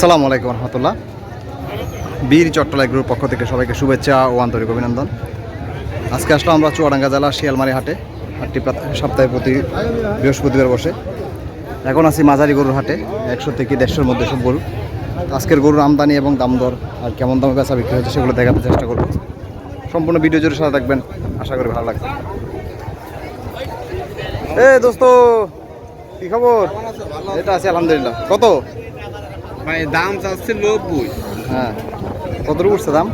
আসসালামু আলাইকুম রহমতুল্লাহ। বীর চট্টলাই গ্রুপ পক্ষ থেকে সবাইকে শুভেচ্ছা ও আন্তরিক অভিনন্দন। আজকে আসলাম আমরা চুয়াডাঙ্গা জেলা শিয়ালমারি হাটে, হাটটি সপ্তাহে প্রতি বৃহস্পতিবার বসে। এখন আছি মাঝারি গরুর হাটে, একশো থেকে দেড়শোর মধ্যে সব গরু। আজকের গরুর আমদানি এবং দাম দর আর কেমন দামে বেচা বিক্রি হয়েছে সেগুলো দেখাতে চেষ্টা করব। সম্পূর্ণ ভিডিও জুড়ে সাথে থাকবেন, আশা করি ভালো লাগবে। এ দোস্ত, কি খবর? এটা আছে, আলহামদুলিল্লাহ। কত? ভাই দাম চাচ্ছে নব্বই। হ্যাঁ। কত উঠছে দাম?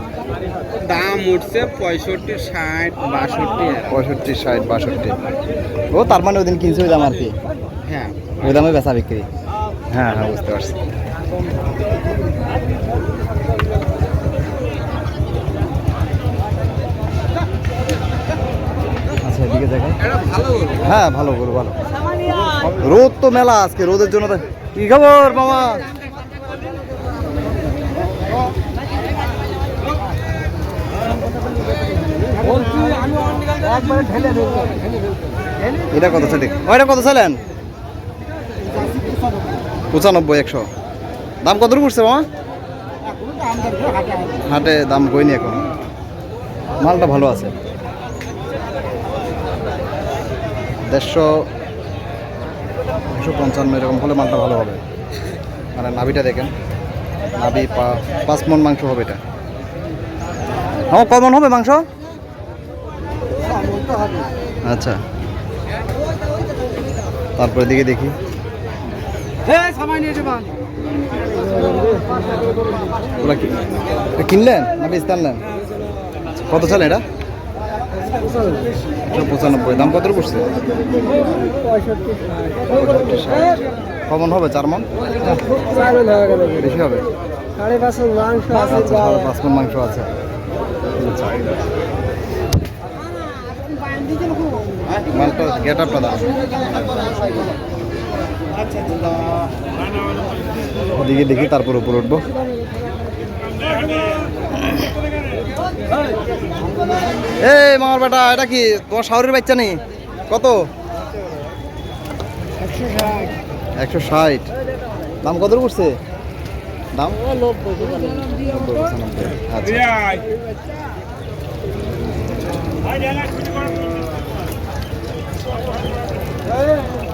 দাম উঠছে পঁয়ষট্টি ষাট বাষট্টি পঁয়ষট্টি ষাট বাষট্টি। ও তার মানে ওই দিন কিনছে ওই দাম আর কি? হ্যাঁ। ওই দামে বেচা বিক্রি? হ্যাঁ হ্যাঁ বুঝতে পারছি। আচ্ছা এদিকে হ্যাঁ ভালো গরু ভালো। রোদ তো মেলা আজকে রোদের জন্য কি খবর মামা? এটা কত ছেলে ওইটা কত ছিলেন পঁচানব্বই, একশো। দাম কত করছে মামা? হাটে দাম কইনি এখন। মালটা ভালো আছে। দেড়শো একশো পঞ্চান্ন, এরকম হলে মালটা ভালো হবে। মানে নাভিটা দেখেন। নাভি পাঁচ মন মাংস হবে এটা। আমার কমন হবে মাংস? আচ্ছা। তারপরে দিকে দেখি। কিনলেন না বেচতে আনলেন? কত চাল এটা? পঁচানব্বই। দাম কত পড়ছে কমন হবে চার মন? বেশি হবে? সাড়ে পাঁচ মন মাংস আছে। ওদিকে দেখি তারপর উপর উঠবো। এই মামার বেটা, এটা কি তোমার শাহরের বাচ্চা নেই কত? একশো ষাট। দাম কত করছে দাম? আচ্ছা।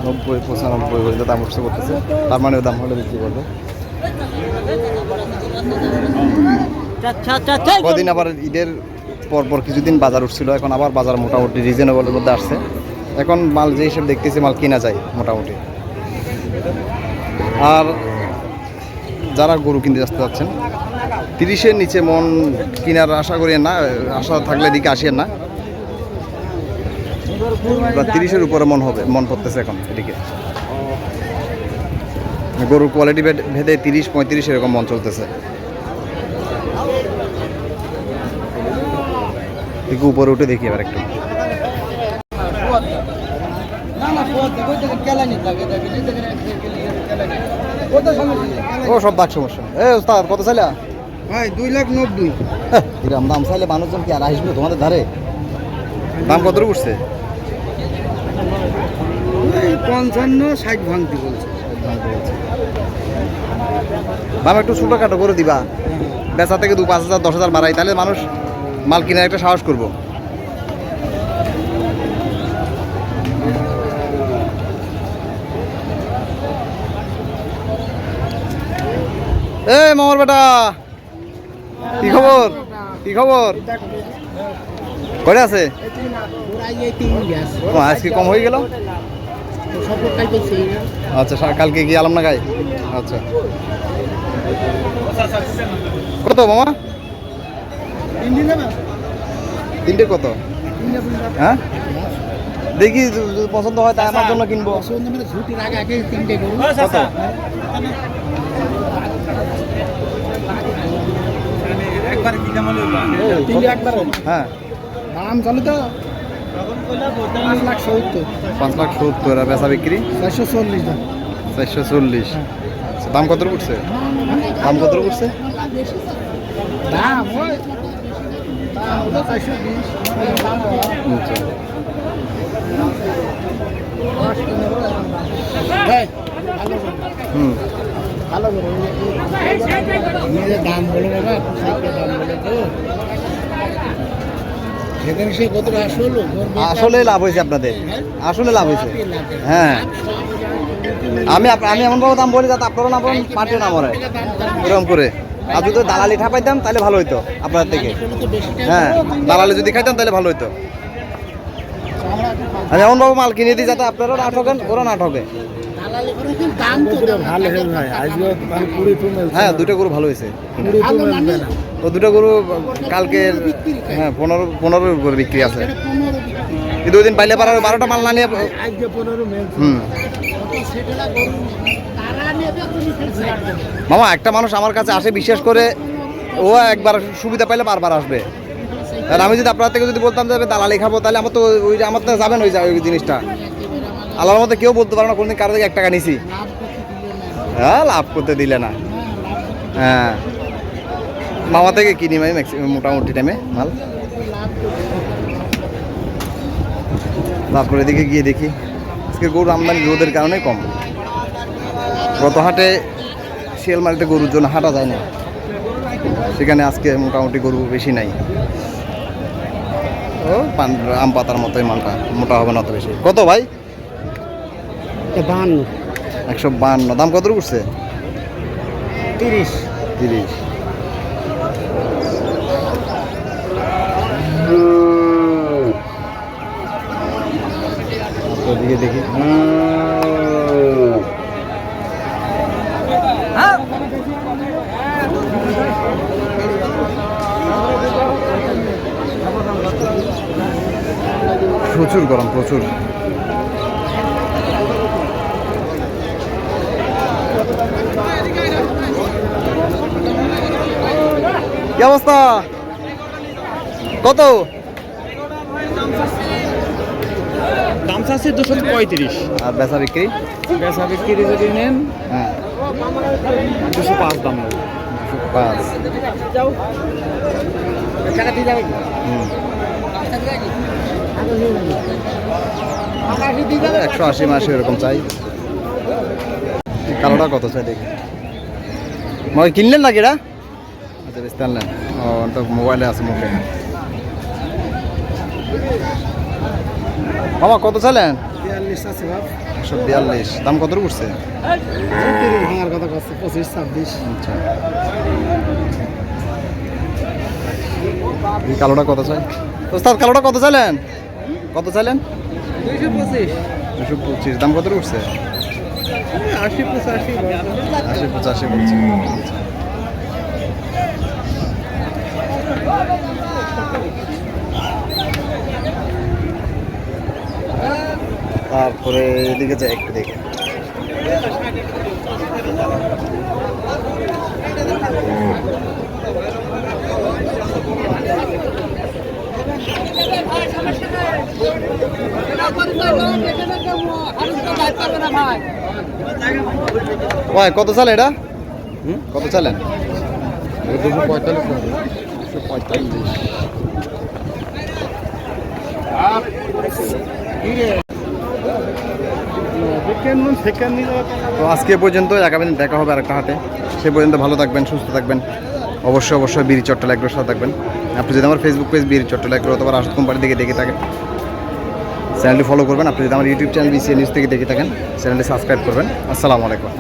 নব্বই, পঁচানব্বই হইলে দাম উঠছে করতেছে তার মানে দাম হলে বিক্রি করবে। কদিন আবার ঈদের পর পর কিছুদিন বাজার উঠছিল, এখন আবার বাজার মোটামুটি রিজনেবলের মধ্যে আসছে। এখন মাল যে হিসেবে দেখতেছি, মাল কেনা যায় মোটামুটি। আর যারা গরু কিনতে আসতে যাচ্ছেন, তিরিশের নিচে মন কেনার আশা করি না, আশা থাকলে এদিকে আসিয়েন না। বা তিরিশের উপরে মন হবে মন পড়তেছে এখন এদিকে। গরুর কোয়ালিটি ভেদে তিরিশ পঁয়ত্রিশ এরকম মন চলতেছে। একটু উপরে উঠে দেখি এবার একটু। ও সব দাগ সমস্যা। এ ওস্তাদ কত চাইলা? ভাই দুই লাখ নব্বই। হ্যাঁ, এরকম দাম চাইলে মানুষজন কি আর আসবে তোমাদের ধারে? দাম কত উঠছে? পঞ্চান্ন ষাট ভাঙতি বলছে। দাম একটু ছোটোখাটো করে দিবা। বেচা থেকে দু পাঁচ হাজার দশ হাজার বাড়াই তাহলে মানুষ মাল কেনার একটা সাহস করব। এ মামার বেটা কি খবর? কি খবর? করে আছে? আজকে কম হয়ে গেল? আচ্ছা কালকে গিয়ে আলাম না গাই আচ্ছা। কত মামা? তিনটে কত? হ্যাঁ? দেখি পছন্দ হয় তাই আমার জন্য কিনবো। কত? হ্যাঁ। দাম চলে তো। পাঁচ লাখ সত্তর। পাঁচ লাখ সত্তর আর বেচা বিক্রি? চারশো চল্লিশ চারশো চল্লিশ। আচ্ছা, দাম কত উঠছে? দাম কত উঠছে? দাম হুম। ভালো বলে বাবা দাম বলে তো। আসলো আসলে লাভ হয়েছে আপনাদের। আসলে লাভ হয়েছে। হ্যাঁ। আমি আপ- আমি এমনভাবে দাম বলি যাতে আপনারও না বলেন পার্টিও না মরে এরকম করে। আর যদি দালালি ঠাপাইতাম তাহলে ভালো হইতো আপনার থেকে। হ্যাঁ দালালি যদি খাইতাম তাহলে ভালো হইতো। আমি এমনভাবে মাল কিনে দিই যাতে আপনারাও না ঠকেন ওরা না ঠকে। হয়ে মানে হ্যাঁ দুটো গরু ভালো হয়েছে। ও দুটো গরু কালকে হ্যাঁ পনেরো পনেরো করে বিক্রি আছে। কিন্তু ওই দিন পাইলে পারার বারোটা মাল না নিয়ে মামা, একটা মানুষ আমার কাছে আসে বিশ্বাস করে, ও একবার সুবিধা পাইলে বারবার আসবে। আর আমি যদি আপনার থেকে যদি বলতাম যে দালালি খাব, তাহলে আমার তো ওই যে আমার তো যাবেন ওই ওই জিনিসটা। আল্লাহর মধ্যে কেউ বলতে পারে না, কোনদিন কারও থেকে এক টাকা নিছি। হ্যাঁ লাভ করতে দিলে না। হ্যাঁ। মামা থেকে কিনি আমি ম্যাক্সিমাম মোটামুটি টাইমে মাল। তারপরে এদিকে গিয়ে দেখি আজকে গরুর আমদানি রোদের কারণে কম। গত হাটে শিয়ালমারিতে গরুর জন্য হাঁটা যায় না। সেখানে আজকে মোটামুটি গরু বেশি নাই। ও পান আম পাতার মতোই মালটা মোটা হবে না অত বেশি। কত ভাই? বান্ন একশো বান্ন দাম কত উঠছে? তিরিশ। তিরিশ। ওদিকে দেখি। প্রচুর গরম প্রচুর। কি অবস্থা? কত? চাচ্ছে দুশো পঁয়ত্রিশ। আর বেচা বিক্রি? বেচা বিক্রি যদি নেন হ্যাঁ। দুশো পাঁচ দাম দুশো পাঁচ। একশো আশি মাসে এরকম চাই। কালোটা কত চাই দেখি। মই কিনলেন নাকি এটা? আচ্ছা বেশি ও তো মোবাইলে আছে মুখে। মামা কত চালেন একশো বিয়াল্লিশ। দাম কত উঠছে? ভাঙার কথা পঁচিশ ছাব্বিশ। আচ্ছা। এই কালোটা কত চাই? ওস্তাদ কালোটা কত চাইলেন? কত চাইলেন? দুইশো পঁচিশ। দুশো পঁচিশ। দাম কত উঠছে? আশি পঁচাশি। আশি পঁচাশি বলছে। তারপরে এদিকে যাই একটু দেখি। ওই কত চাল এটা? হুম? কত চালেন? দুশো পঁয়তাল্লিশ। দুশো পঁয়তাল্লিশ তো আজকে পর্যন্ত আগামী দিন দেখা হবে আরেকটা হাটে। সে পর্যন্ত ভালো থাকবেন, সুস্থ থাকবেন। অবশ্যই অবশ্যই বিড়ি চট্টল এগ্রোর সাথে থাকবেন। আপনি যদি আমার ফেসবুক পেজ বিড়ি চট্টল এগ্রো অথবা রাশদ কোম্পানি থেকে দেখে থাকেন চ্যানেলটি ফলো করবেন। আপনি যদি আমার ইউটিউব চ্যানেল বিসিএ নিউজ থেকে দেখে থাকেন চ্যানেলটি সাবস্ক্রাইব করবেন। আসসালামু আলাইকুম